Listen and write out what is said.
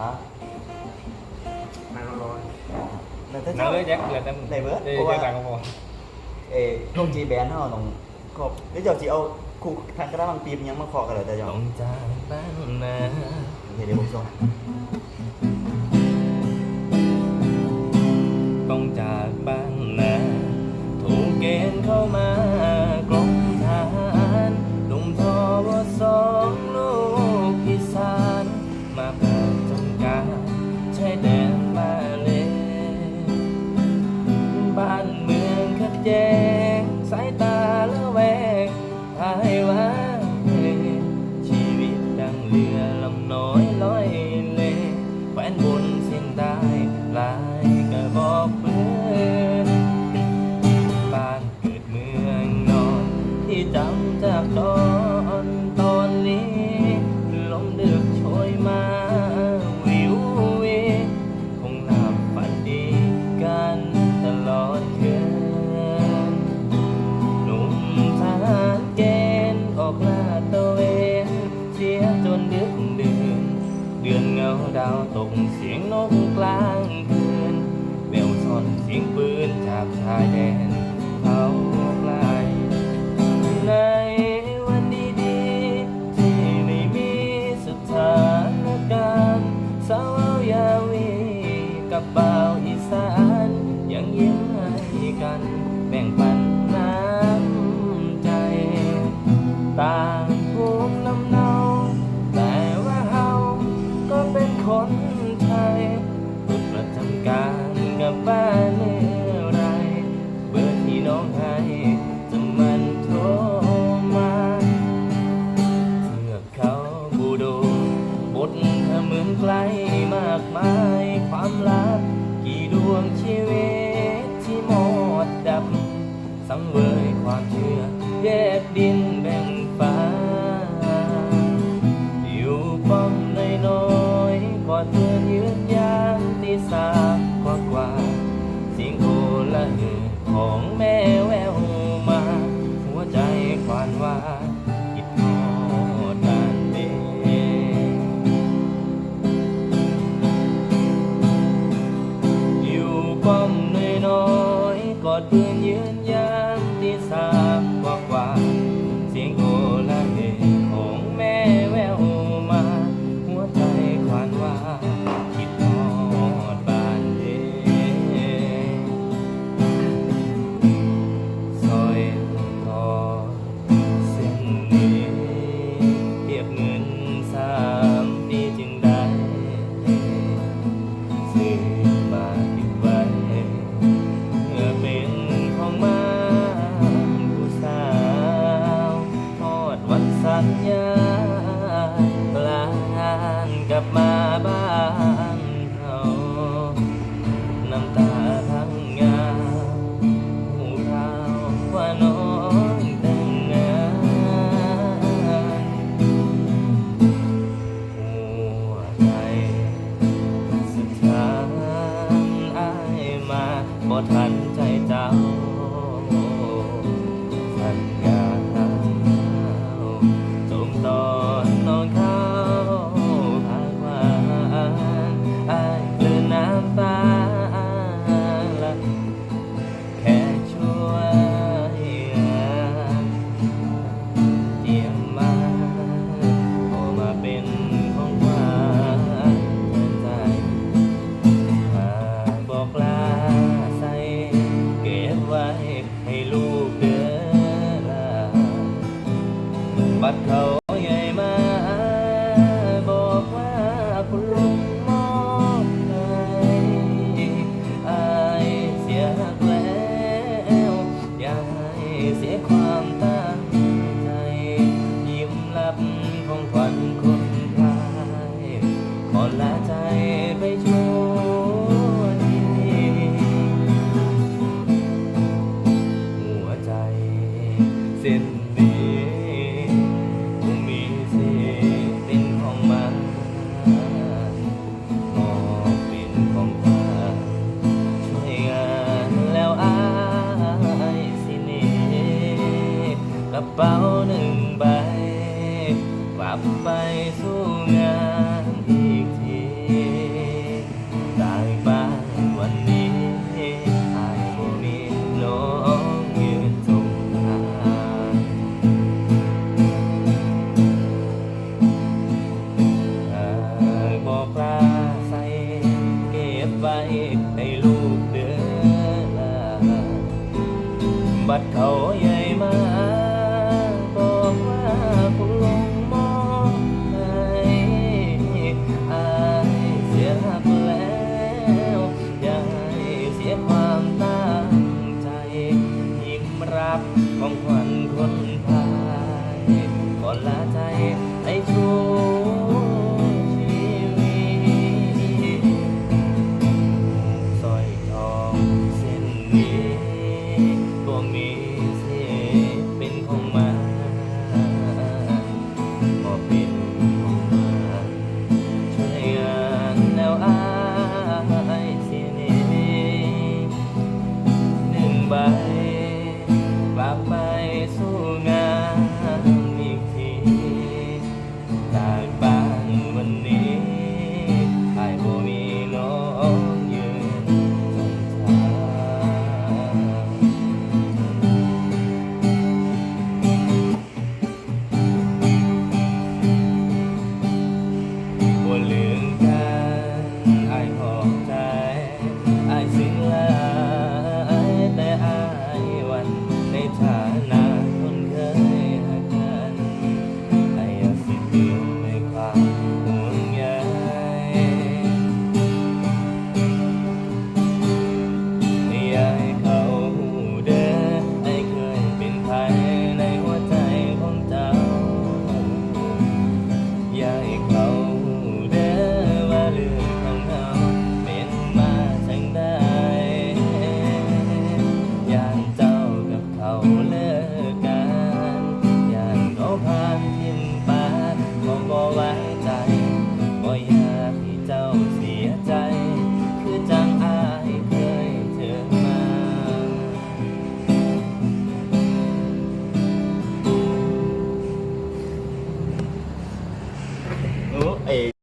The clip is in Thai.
ฮะนางร้อนแต่ถ้านาเจ้างเลือดแยกเกลือดน้ำเออแยกหลังก็พอเอ้โงจีแบนเฮาต้องขอบแล้วเจ้าจีเอาคู่ทางกระด้างปีมยังมาขอกันเลยแต่จ้า ต้งจากบนนา เดี๋ยวเดี๋มส่งาวตกเสียงนกกลาง ร้องไห้แต่มันโทรมาเมื่อเขาบูโดบทเธอเหมือนไกลมากมายความรัก กี่ดวงชีวิตที่หมดดับ สังเวยความเชื่อแยกดินแบ่ง ของแม่แววมา หัวใจควานว่าคิดทอดกันเดอยู่ป้อมน้อยๆกอดเพื่อนยืน me. ของขวัญคนพลายขอละใจไปชั่วทีหัวใจเส้นดีคงมีสิเป็นของมันมอบเป็นของขลายช่วยงานแล้วอายสิเนกระเป๋าหนึ่งใบ ลับไปสู้งานับของขวัญคนพายก่อนลาใจให้ชูชีวิตสร้อยทองเส้นนี้ตัวมีเสียเป็นของมันพอเป็นของมันช่วยงานแล้วอายเสียนี้หนึ่งใบ something left.